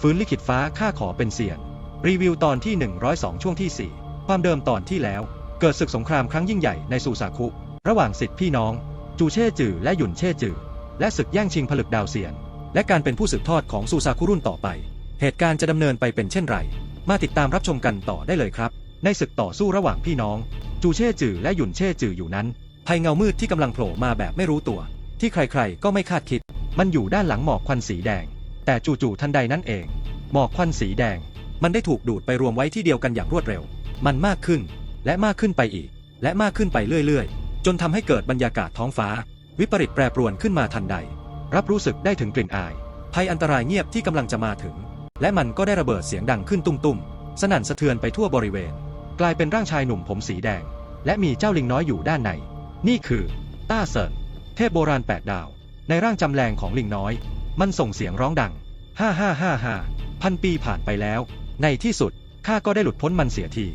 ฟื้นลิขิตฟ้าข้าขอเป็นเสียน รีวิวตอนที่ 102 ช่วงที่ 4 ความเดิมตอนที่แล้ว เกิดศึกสงครามครั้งยิ่งใหญ่ในซูซาคุ ระหว่างสิทธิพี่น้อง จูเช่จือและหยุนเช่จือ และศึกแย่งชิงผลึกดาวเซียน และการเป็นผู้สืบทอดของซูซาคุรุ่นต่อไป เหตุการณ์จะดำเนินไปเป็นเช่นไร มาติดตามรับชมกันต่อได้เลยครับ ในศึกต่อสู้ระหว่างพี่น้อง จูเช่จือและหยุนเช่จืออยู่นั้นภัยเงามืดที่กำลังโผล่มาแบบไม่รู้ตัว ที่ใครๆก็ไม่คาดคิด มันอยู่ด้านหลังหมอกควันสีแดง แต่จู่ๆทันใดนั้นเอง หมอกควันสีแดง มันได้ถูกดูดไปรวมไว้ที่เดียวกันอย่างรวดเร็ว มันมากขึ้น และมากขึ้นไปอีก และมากขึ้นไปเรื่อยๆ จนทำให้เกิดบรรยากาศท้องฟ้า วิปริตแปรปรวนขึ้นมาทันใด รับรู้สึกได้ถึงกลิ่นอาย ภัยอันตรายเงียบที่กำลังจะมาถึง และมันก็ได้ระเบิดเสียงดังขึ้นตุ้มๆ สนั่นสะเทือนไปทั่วบริเวณ กลายเป็นร่างชายหนุ่มผมสีแดง และมีเจ้าลิงน้อยอยู่ด้านใน นี่คือ ต้าเซินเทพโบราณแปดดาว ในร่างจำแรงของลิงน้อย มันส่งเสียงร้องดัง ฮ่าฮ่าฮ่าฮ่าพันปีผ่านไปแล้ว ในที่สุดข้าก็ได้หลุดพ้นมันเสียที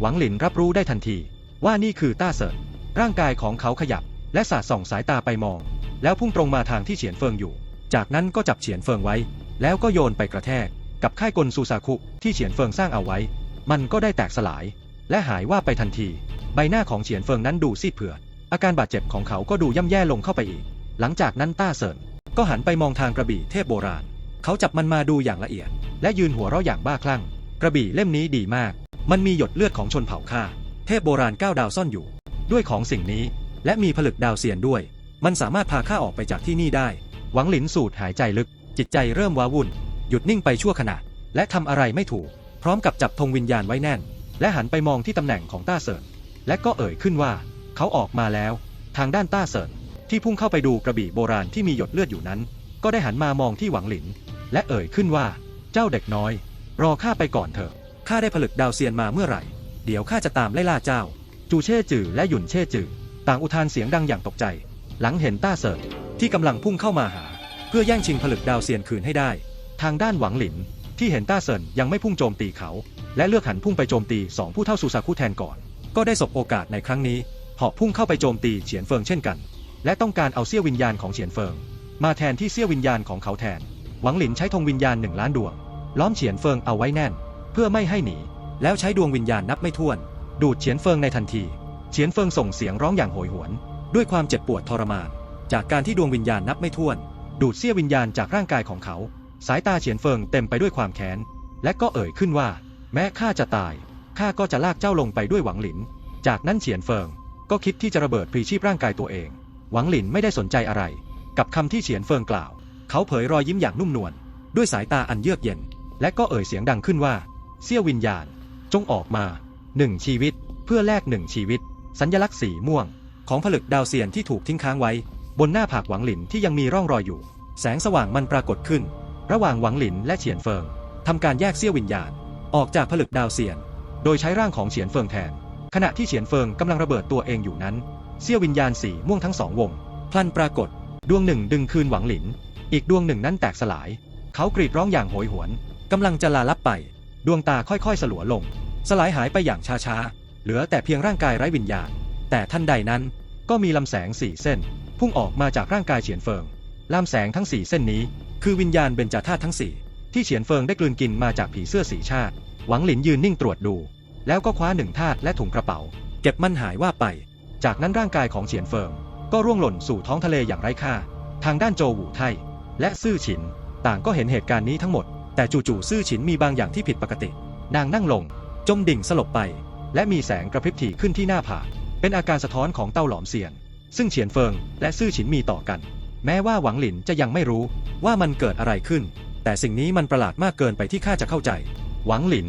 หวังหลินรับรู้ได้ทันที ว่านี่คือต้าเซินร่างกายของเขาขยับ และสาดส่องสายตาไปมอง แล้วพุ่งตรงมาทางที่เฉียนเฟิงอยู่ จากนั้นก็จับเฉียนเฟิงไว้ แล้วก็โยนไปกระแทก กับค่ายกลซูซาคุที่เฉียนเฟิงสร้างเอาไว้ มันก็ได้แตกสลาย และหายว่าไปทันที ใบหน้าของเฉียนเฟิงนั้นดูซีดเผือดอาการบาดเจ็บของเขาก็ดูย่ำแย่ลงเข้าไปอีก หลังจากนั้นต้าเซินก็หันไปมองทางกระบี่เทพโบราณ เขาจับมันมาดูอย่างละเอียด และยืนหัวเราะอย่างบ้าคลั่ง กระบี่เล่มนี้ดีมาก มันมีหยดเลือดของชนเผ่าข้าเทพโบราณก้าวดาวซ่อนอยู่ ด้วยของสิ่งนี้ และมีผลึกดาวเซียนด้วย มันสามารถพาข้าออกไปจากที่นี่ได้ หวังหลินสูดหายใจลึก จิตใจเริ่มว้าวุ่น หยุดนิ่งไปชั่วขณะ และทำอะไรไม่ถูก พร้อมกับจับธงวิญญาณไว้แน่น และหันไปมองที่ตำแหน่งของต้าเซินและก็เอ่ยขึ้นว่า เขาออกมาแล้ว ทางด้านต้าเซินที่พุ่งเข้าไปดูกระบี่โบราณที่มีหยดเลือดอยู่นั้น ก็ได้หันมามองที่หวังหลิน และเอ่ยขึ้นว่า เจ้าเด็กน้อย รอข้าไปก่อนเถอะข้าได้ผลึกดาวเซียนมาเมื่อไหร่ เดี๋ยวข้าจะตามไล่ล่าเจ้า จูเช่จือและหยุนเช่จือต่างอุทานเสียงดังอย่างตกใจ หลังเห็นต้าเซินที่กำลังพุ่งเข้ามาหา เพื่อแย่งชิงผลึกดาวเซียนคืนให้ได้ ทางด้านหวังหลินที่เห็นต้าเซินยังไม่พุ่งโจมตีเขา และเลือกหันพุ่งไปโจมตีสองผู้เท่าซูซาคุแทนก่อน ก็ได้สบโอกาสในครั้งนี้เหาะพุ่งเข้าไปโจมตีเฉียนเฟิงเช่นกัน และต้องการเอาเสี้ยววิญญาณของเฉียนเฟิง มาแทนที่เสี้ยววิญญาณของเขาแทน หวังหลินใช้ธงวิญญาณหนึ่งล้านดวง ล้อมเฉียนเฟิงเอาไว้แน่น เพื่อไม่ให้หนี แล้วใช้ดวงวิญญาณนับไม่ถ้วน ดูดเฉียนเฟิงในทันที เฉียนเฟิงส่งเสียงร้องอย่างโหยหวน ด้วยความเจ็บปวดทรมาน จากการที่ดวงวิญญาณนับไม่ถ้วน ดูดเสี้ยวิญญาณจากร่างกายของเขา สายตาเฉียนเฟิงเต็มไปด้วยความแค้น และก็เอ่ยขึ้นว่า แม้ข้าจะตายข้าก็จะลากเจ้าลงไปด้วยหวังหลิน จากนั้นเฉียนเฟิง ก็คิดที่จะระเบิดพลีชีพร่างกายตัวเอง หวังหลินไม่ได้สนใจอะไร กับคำที่เฉียนเฟิงกล่าว เขาเผยรอยยิ้มอย่างนุ่มนวลด้วยสายตาอันเยือกเย็น และก็เอ่ยเสียงดังขึ้นว่า เสี้ยววิญญาณ จงออกมาหนึ่งชีวิต เพื่อแลกหนึ่งชีวิต สัญลักษณ์สีม่วง ของผลึกดาวเซียนที่ถูกทิ้งค้างไว้ บนหน้าผากหวังหลินที่ยังมีร่องรอยอยู่ แสงสว่างมันปรากฏขึ้น ระหว่างหวังหลินและเฉียนเฟิงทำการแยกเสี้ยววิญญาณ ออกจากผลึกดาวเซียน โดยใช้ร่างของเฉียนเฟิงแทน ขณะที่เฉียนเฟิงกำลังระเบิดตัวเองอยู่นั้น เสี้ยววิญญาณสีม่วงทั้งสองวงพลันปรากฏ ดวงหนึ่งดึงคืนหวังหลิน อีกดวงหนึ่งนั้นแตกสลาย เขากรีดร้องอย่างโหยหวนกำลังจะลาลับไป ดวงตาค่อยๆ สลัวลง สลายหายไปอย่างช้าๆ เหลือแต่เพียงร่างกายไร้วิญญาณ แต่ทันใดนั้นก็มีลำแสงสี่เส้น พุ่งออกมาจากร่างกายเฉียนเฟิงลำแสงทั้งสี่เส้นนี้ คือวิญญาณเบญจธาตุทั้งสี่ที่เฉียนเฟิงได้กลืนกินมาจากผีเสื้อสีชาติ หวังหลินยืนนิ่งตรวจดู แล้วก็คว้าหนึ่งธาตุและถุงกระเป๋า เก็บมันหายว่าไป จากนั้นร่างกายของเฉียนเฟิงก็ร่วงหล่นสู่ท้องทะเลอย่างไร้ค่า ทางด้านโจวหูไท และซื่อฉิน ต่างก็เห็นเหตุการณ์นี้ทั้งหมด แต่จู่ๆซื่อฉินมีบางอย่างที่ผิดปกติ นางนั่งลง จมดิ่งสลบไป และมีแสงกระพริบถี่ขึ้นที่หน้าผาเป็นอาการสะท้อนของเต้าหลอมเสียน ซึ่งเฉียนเฟิงและซื่อฉินมีต่อกัน แม้ว่าหวังหลินจะยังไม่รู้ว่ามันเกิดอะไรขึ้น แต่สิ่งนี้มันประหลาดมากเกินไปที่ข้าจะเข้าใจ หวังหลิน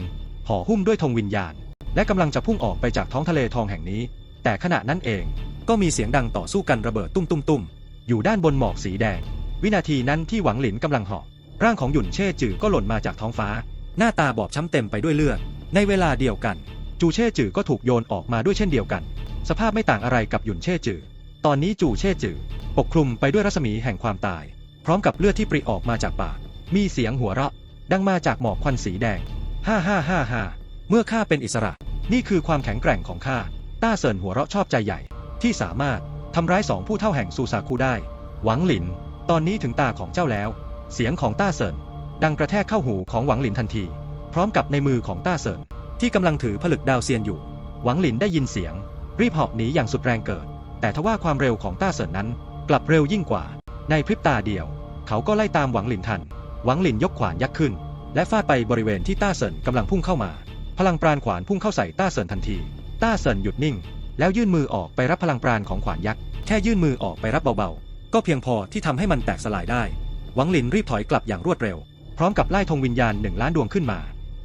ห่อหุ้มด้วยธงวิญญาณ และกำลังจะพุ่งออกไปจากท้องทะเลทองแห่งนี้ แต่ขณะนั้นเองก็มีเสียงดังต่อสู้กันระเบิดตุ้มตุ้มตุ้มอยู่ด้านบนหมอกสีแดง วินาทีนั้นที่หวังหลินกำลังหาะร่างของหยุ่นเช่จือก็หล่นมาจากท้องฟ้า หน้าตาบอบช้ำเต็มไปด้วยเลือด ในเวลาเดียวกัน จูเช่จือก็ถูกโยนออกมาด้วยเช่นเดียวกัน สภาพไม่ต่างอะไรกับหยุ่นเช่จือ ตอนนี้จูเช่จือ ปกคลุมไปด้วยรัศมีแห่งความตาย พร้อมกับเลือดที่ปริออกมาจากปาก มีเสียงหัวเราะ ดังมาจากหมอกควันสีแดงฮ่าฮ่าฮ่าฮ่าเมื่อข้าเป็นอิสระ นี่คือความแข็งแกร่งของข้าต้าเซินหัวเราะชอบใจใหญ่ ที่สามารถทำร้ายสองผู้เท่าแห่งซูซาคุได้ หวังหลิน ตอนนี้ถึงตาของเจ้าแล้ว เสียงของต้าเซินดังกระแทกเข้าหูของหวังหลินทันที พร้อมกับในมือของต้าเซินที่กำลังถือผลึกดาวเซียนอยู่ หวังหลินได้ยินเสียง รีบหอบหนีอย่างสุดแรงเกิด แต่ทว่าความเร็วของต้าเซินนั้น กลับเร็วยิ่งกว่า ในพริบตาเดียว เขาก็ไล่ตามหวังหลินทัน หวังหลินยกขวานยักษ์ขึ้น และฟาดไปบริเวณที่ต้าเซินกำลังพุ่งเข้ามา พลังปราณขวานพุ่งเข้าใส่ต้าเซินทันที ต้าเซินหยุดนิ่ง แล้วยื่นมือออกไปรับพลังปราณของขวานยักษ์แค่ยื่นมือออกไปรับเบาๆ ก็เพียงพอที่ทำให้มันแตกสลายได้ หวังหลินรีบถอยกลับอย่างรวดเร็ว พร้อมกับไล่ธงวิญญาณหนึ่งล้านดวงขึ้นมา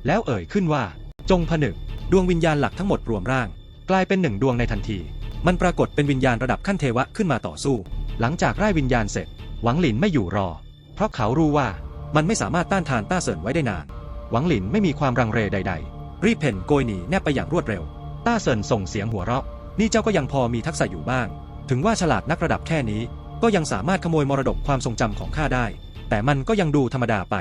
แล้วเอ่ยขึ้นว่า จงผนึก ดวงวิญญาณหลักทั้งหมดรวมร่าง กลายเป็นหนึ่งดวงในทันที มันปรากฏเป็นวิญญาณระดับขั้นเทวะขึ้นมาต่อสู้ หลังจากไล่วิญญาณเสร็จ หวังหลินไม่อยู่รอ เพราะเขารู้ว่ามันไม่สามารถต้านทานต้าเซินไว้ได้นาน หวังหลินไม่มีความรังเรใด ๆ รีบเพ่นโกยหนีแนบไปอย่างรวดเร็ว ต้าเซินส่งเสียงหัวเราะ นี่เจ้าก็ยังพอมีทักษะอยู่บ้าง ถึงว่าฉลาดนักระดับแค่นี้ ก็ยังสามารถขโมยมรดกความทรงจำของข้าได้ แต่มันก็ยังดูธรรมดาไป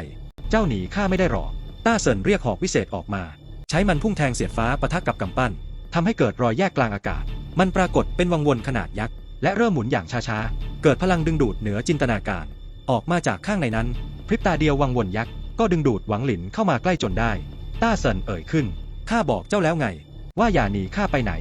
เจ้าหนีข้าไม่ได้หรอก ต้าเซินเรียกหอกวิเศษออกมา ใช้มันพุ่งแทงเสียดฟ้าปะทะกับกำปั้นทำให้เกิดรอยแยกกลางอากาศ มันปรากฏเป็นวังวนขนาดยักษ์ และเริ่มหมุนอย่างช้าๆ เกิดพลังดึงดูดเหนือจินตนาการ ออกมาจากข้างในนั้น พริบตาเดียววังวนยักษ์ก็ดึงดูดหวังหลินเข้ามาใกล้จนได้ ต้าเซินเอ่ยขึ้น ข้าบอกเจ้าแล้วไง ว่าอย่าหนีข้าไปไหน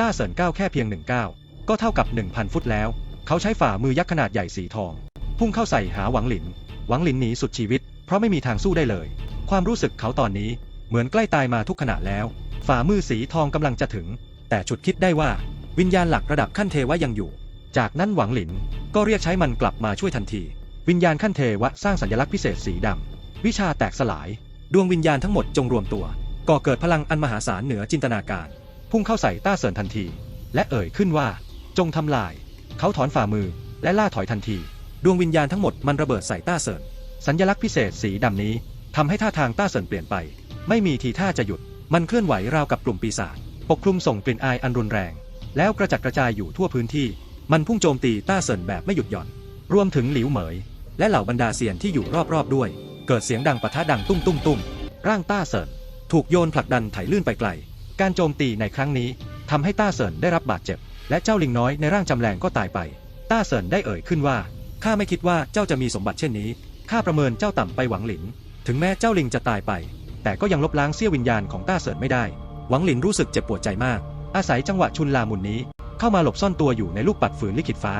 ต้าเซินก้าวแค่เพียงหนึ่งก้าว ก็เท่ากับ 1,000 ฟุตแล้ว เขาใช้ฝ่ามือยักษ์ขนาดใหญ่สีทอง พุ่งเข้าใส่หาหวังหลิน หวังหลินหนีสุดชีวิต เพราะไม่มีทางสู้ได้เลย ความรู้สึกเขาตอนนี้เหมือนใกล้ตายมาทุกขณะแล้ว ฝ่ามือสีทองกำลังจะถึง แต่ฉุดคิดได้ว่า วิญญาณหลักระดับขั้นเทวะยังอยู่ จากนั้นหวังหลินก็เรียกใช้มันกลับมาช่วยทันที วิญญาณขั้นเทวะสร้างสัญลักษณ์พิเศษสีดำวิชาแตกสลาย ดวงวิญญาณทั้งหมดจงรวมตัวก่อเกิดพลังอันมหาศาลเหนือจินตนาการ พุ่งเข้าใส่ต้าเซินทันที และเอ่ยขึ้นว่า จงทำลาย เขาถอนฝ่ามือและล่าถอยทันที ดวงวิญญาณทั้งหมดมันระเบิดใส่ต้าเซินสัญลักษณ์พิเศษสีดำนี้ทำให้ท่าทางต้าเซินเปลี่ยนไป ไม่มีทีท่าจะหยุด มันเคลื่อนไหวราวกับกลุ่มปีศาจปกคลุมส่งกลิ่นอายอันรุนแรง แล้วกระจัดกระจายอยู่ทั่วพื้นที่ มันพุ่งโจมตีต้าเซินแบบไม่หยุดหย่อน รวมถึงหลิวเหมย และเหล่าบรรดาเซียนที่อยู่รอบๆด้วย เกิดเสียงดังปะทะดังตุ้มตุ้มตุ้มร่างต้าเซินถูกโยนผลักดันไถลื่นไปไกล การโจมตีในครั้งนี้ทำให้ต้าเซินได้รับบาดเจ็บ และเจ้าลิงน้อยในร่างจำแรงก็ตายไป ต้าเซินได้เอ่ยขึ้นว่า ข้าไม่คิดว่าเจ้าจะมีสมบัติเช่นนี้ ข้าประเมินเจ้าต่ำไปหวังหลิน ถึงแม้เจ้าลิงจะตายไป แต่ก็ยังลบล้างเสี้ยววิญญาณของต้าเซินไม่ได้ หวังหลินรู้สึกเจ็บปวดใจมาก อาศัยจังหวะชุนลามุนนี้ เข้ามาหลบซ่อนตัวอยู่ในลูกปัดฝืนลิขิตฟ้า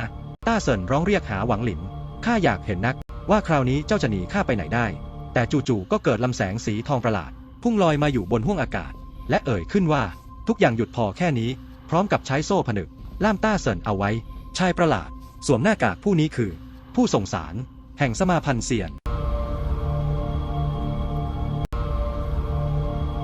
ต้าเซินร้องเรียกหาหวังหลิน ข้าอยากเห็นนัก ว่าคราวนี้เจ้าจะหนีข้าไปไหนได้ แต่จู่ๆก็เกิดลำแสงสีทองประหลาด พุ่งลอยมาอยู่บนห้วงอากาศ และเอ่ยขึ้นว่า ทุกอย่างหยุดพอแค่นี้ พร้อมกับใช้โซ่ผนึก ล่ามต้าเซินเอาไว้ ชายประหลาด สวมหน้ากากผู้นี้คือ ผู้ส่งสาร แห่งสมาพันธ์เซียน